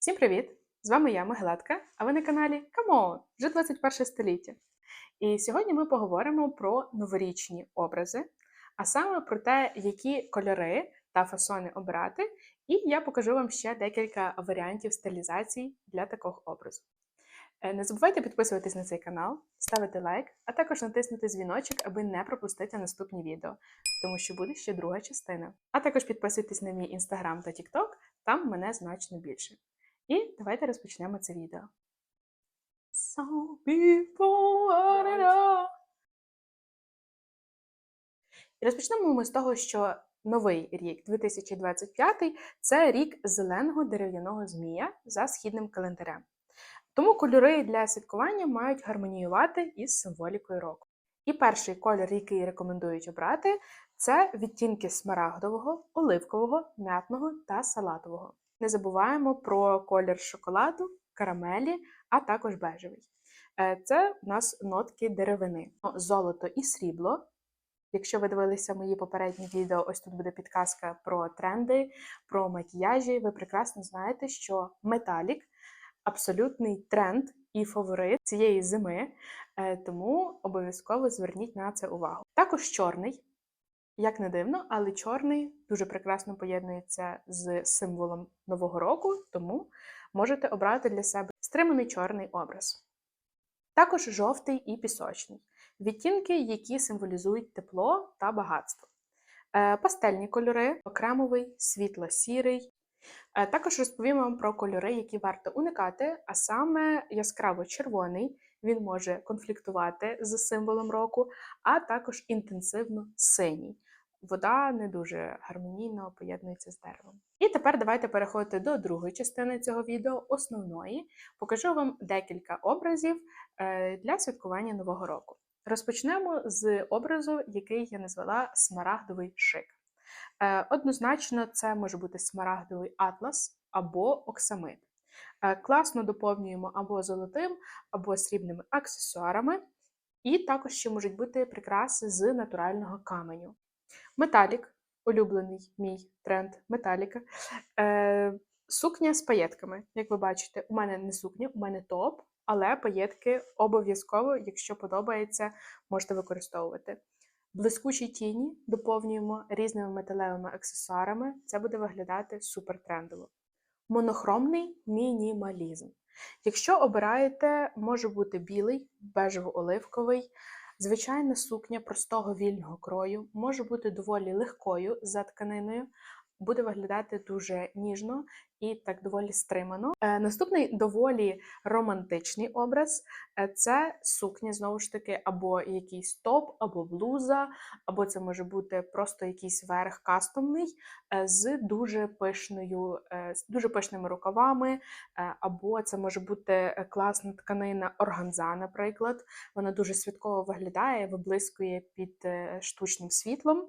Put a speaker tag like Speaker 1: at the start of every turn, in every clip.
Speaker 1: Всім привіт! З вами я, Мегладка, а ви на каналі Камон! Вже 21 століття. І сьогодні ми поговоримо про новорічні образи, а саме про те, які кольори та фасони обрати, і я покажу вам ще декілька варіантів стилізацій для такого образу. Е, Не забувайте підписуватись на цей канал, ставити лайк, а також натиснути дзвіночок, аби не пропустити наступні відео, тому що буде ще друга частина. А також підписуйтесь на мій інстаграм та тікток, там мене значно більше. І давайте розпочнемо це відео. All. І розпочнемо ми з того, що новий рік 2025 це рік зеленого дерев'яного змія за східним календарем. Тому кольори для святкування мають гармоніювати із символікою року. І перший кольор, який рекомендують обрати, це відтінки смарагдового, оливкового, м'ятного та салатового. Не забуваємо про колір шоколаду, карамелі, а також бежевий. Е, Це у нас нотки деревини, Ну, золото і срібло. Якщо ви дивилися мої попередні відео, ось тут буде підказка про тренди, про макіяжі. Ви прекрасно знаєте, що металік абсолютний тренд і фаворит цієї зими, е, тому обов'язково зверніть на це увагу. Також чорний, як не дивно, але чорний дуже прекрасно поєднується з символом нового року, тому можете обрати для себе стриманий чорний образ. Також жовтий і пісочний відтінки, які символізують тепло та багатство. Е, Пастельні кольори, окремовий, світло-сірий. Е, Також розповім вам про кольори, які варто уникати, а саме яскраво-червоний, він може конфліктувати з символом року, а також інтенсивно синій. Вода не дуже гармонійно поєднується з деревом. І тепер давайте переходити до другої частини цього відео, основної. Покажу вам декілька образів е, для святкування Нового року. Розпочнемо з образу, який я назвала смарагдовий шик. Е, Однозначно, це може бути смарагдовий атлас або оксамит. Е, Класно доповнюємо або золотим, або срібними аксесуарами, і також ще можуть бути прикраси з натурального каменю. Металік, улюблений мій тренд металіка. Е, Сукня з паєтками. Як ви бачите, у мене не сукня, у мене топ, але паєтки обов'язково, якщо подобається, можете використовувати. Блискучі тіні доповнюємо різними металевими аксесуарами. Це буде виглядати супер трендово. Монохромний мінімалізм. Якщо обираєте, може бути білий, бежево-оливковий, звичайна сукня простого вільного крою, може бути доволі легкою за тканиною, буде виглядати дуже ніжно і так доволі стримано. Е, наступний доволі романтичний образ е, це сукня, знову ж таки, або якийсь топ, або блуза, або це може бути просто якийсь верх кастомний е, з дуже пишною, з дуже пишними рукавами, або це може бути класна тканина органза, наприклад. Вона дуже святково виглядає, виблискує під штучним світлом.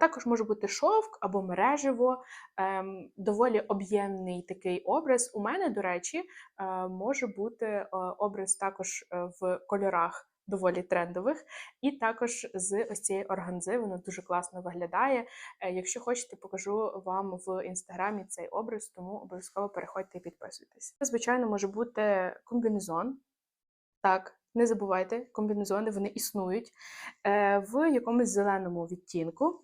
Speaker 1: Також може бути шовк або мережево, ем, доволі об'ємний такий образ. У мене, до речі, е, може бути е, образ також е, в кольорах. Доволі трендових, і також з ось цієї органзи воно дуже класно виглядає. Якщо хочете, покажу вам в інстаграмі цей образ, тому обов'язково переходьте і підписуйтесь. Це, звичайно, може бути комбінезон. Так, не забувайте, комбінезони вони існують в якомусь зеленому відтінку.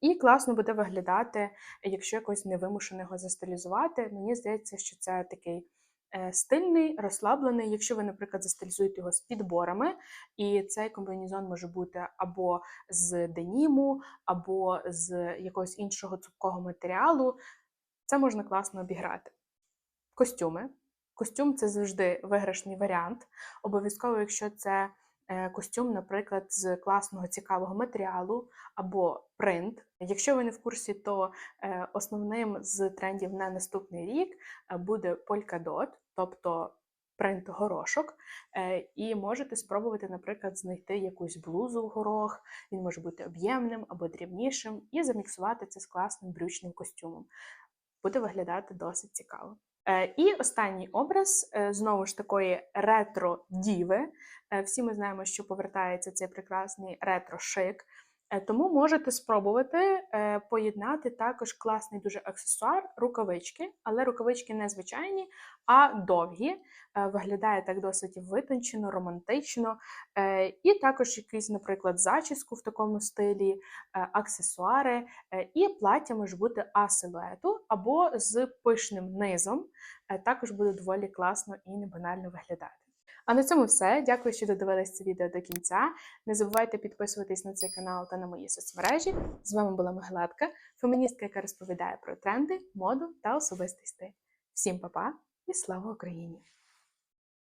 Speaker 1: І класно буде виглядати, якщо якось невимушено його застилізувати. Мені здається, що це такий е, стильний, розслаблений. Якщо ви, наприклад, застилізуєте його з підборами, і цей комбінезон може бути або з деніму, або з якогось іншого цупкого матеріалу, це можна класно обіграти. Костюми. Костюм це завжди виграшний варіант. Обов'язково, якщо це костюм, наприклад, з класного цікавого матеріалу або принт. Якщо ви не в курсі, то е, основним з трендів на наступний рік е, буде полькадот, тобто принт горошок. Е, І можете спробувати, наприклад, знайти якусь блузу в горох, він може бути об'ємним або дрібнішим, і заміксувати це з класним брючним костюмом. Буде виглядати досить цікаво. Е, І останній образ е, знову ж такої ретро-діви. Е, Всі ми знаємо, що повертається цей прекрасний ретро-шик. Тому можете спробувати поєднати також класний дуже аксесуар рукавички, але рукавички не звичайні, а довгі. Виглядає так досить витончено, романтично. І також якийсь, наприклад, зачіску в такому стилі, аксесуари, і плаття може бути А-силуету або з пишним низом. Е, Також буде доволі класно і не банально виглядати. А на цьому все. Дякую, що додивились це відео до кінця. Не забувайте підписуватись на цей канал та на мої соцмережі. З вами була Мигалатка, феміністка, яка розповідає про тренди, моду та особистий стиль. Всім па-па і слава Україні!